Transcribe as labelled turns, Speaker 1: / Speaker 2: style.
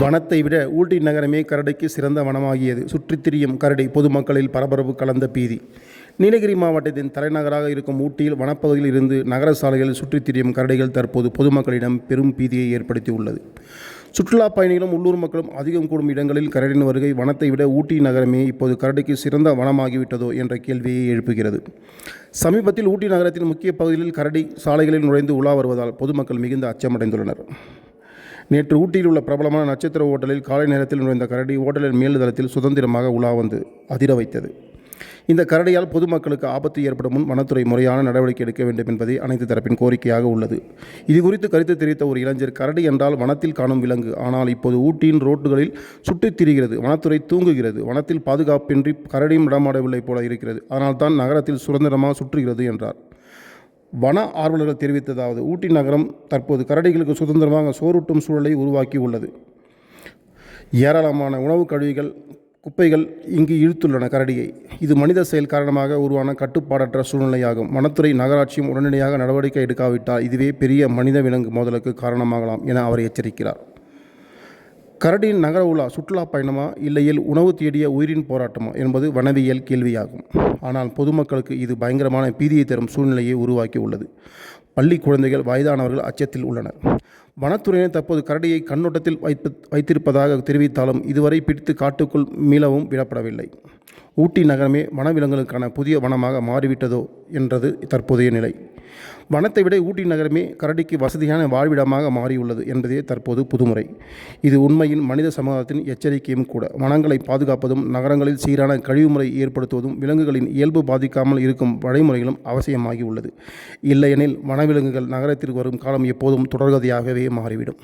Speaker 1: வனத்தை விட ஊட்டி நகரமே கரடிக்கு சிறந்த வனமாகியது. சுற்றித் திரியும் கரடி பொதுமக்களில் பரபரப்பு கலந்த பீதி. நீலகிரி மாவட்டத்தின் தலைநகராக இருக்கும் ஊட்டியில் வனப்பகுதியில் இருந்து நகர சாலைகளில் சுற்றித் திரியும் கரடைகள் தற்போது பொதுமக்களிடம் பெரும் பீதியை ஏற்படுத்தி உள்ளது சுற்றுலா பயணிகளும் உள்ளூர் மக்களும் அதிகம் கூடும் இடங்களில் கரடியின் வருகை வனத்தை விட ஊட்டி நகரமே இப்போது கரடிக்கு சிறந்த வனமாகிவிட்டதோ என்ற கேள்வியை எழுப்புகிறது. சமீபத்தில் ஊட்டி நகரத்தின் முக்கிய பகுதிகளில் கரடி சாலைகளில் நுழைந்து உலா வருவதால் பொதுமக்கள் மிகுந்த அச்சமடைந்துள்ளனர். நேற்று ஊட்டியில் உள்ள பிரபலமான நட்சத்திர ஓட்டலில் காலை நேரத்தில் நுழைந்த கரடி ஓட்டலின் மேல்தளத்தில் சுதந்திரமாக உலா வந்து அதிர வைத்தது. இந்த கரடியால் பொதுமக்களுக்கு ஆபத்து ஏற்படும் முன் வனத்துறை முறையான நடவடிக்கை எடுக்க வேண்டும் என்பதே அனைத்து தரப்பின் கோரிக்கையாக உள்ளது. இது குறித்து கருத்து தெரிவித்த ஒரு இளைஞர் கரடி என்றால் வனத்தில் காணும் விலங்கு. ஆனால் இப்போது ஊட்டியின் ரோட்டுகளில் சுற்றித் திரிகிறது. வனத்துறை தூங்குகிறது. வனத்தில் பாதுகாப்பின்றி கரடியும் நடமாடவில்லை போல இருக்கிறது. அதனால்தான் நகரத்தில் சுதந்திரமாக சுற்றுகிறது என்றார். வன ஆர்வலர்கள் தெரிவித்ததாவது ஊட்டி நகரம் தற்போது கரடிகளுக்கு சுதந்திரமாக சோறுட்டும் சூழலை உருவாக்கி உள்ளது ஏராளமான உணவு கழிவுகள் குப்பைகள் இங்கு இழுத்துள்ளன கரடியை. இது மனித செயல் காரணமாக உருவான கட்டுப்பாடற்ற சூழ்நிலையாகும். வனத்துறை நகராட்சியும் உடனடியாக நடவடிக்கை எடுக்காவிட்டால் இதுவே பெரிய மனித விலங்கு மோதலுக்கு காரணமாகலாம் என அவர் எச்சரிக்கிறார். கரடியின் நகர உலா சுற்றுலா பயணமா இல்லையில் உணவு தேடிய உயிரின் போராட்டமா என்பது வனவியல் கேள்வியாகும். ஆனால் பொதுமக்களுக்கு இது பயங்கரமான பீதியை தரும் சூழ்நிலையை உருவாக்கி உள்ளது பள்ளி குழந்தைகள் வயதானவர்கள் அச்சத்தில் உள்ளனர். வனத்துறையினர் தற்போது கரடியை கண்ணோட்டத்தில் வைத்து வைத்திருப்பதாக தெரிவித்தாலும் இதுவரை பிடித்து காட்டுக்குள் மீளவும் விடப்படவில்லை. ஊட்டி நகரமே வனவிலங்குகளுக்கான புதிய வனமாக மாறிவிட்டதோ என்றது தற்போதைய நிலை. வனத்தை விட ஊட்டி நகரமே கரடிக்கு வசதியான வாழ்விடமாக மாறியுள்ளது என்பதே தற்போது புதுமுறை. இது உண்மையில் மனித சமூகத்தின் எச்சரிக்கையும் கூட. வனங்களை பாதுகாப்பதும் நகரங்களில் சீரான கழிவுமுறை ஏற்படுத்துவதும் விலங்குகளின் இயல்பு பாதிக்காமல் இருக்கும் வழிமுறைகளும் அவசியமாகி உள்ளது இல்லையெனில் வனவிலங்குகள் நகரத்திற்கு வரும் காலம் எப்போதும் தொடர்கதையாகவே மாறிவிடும்.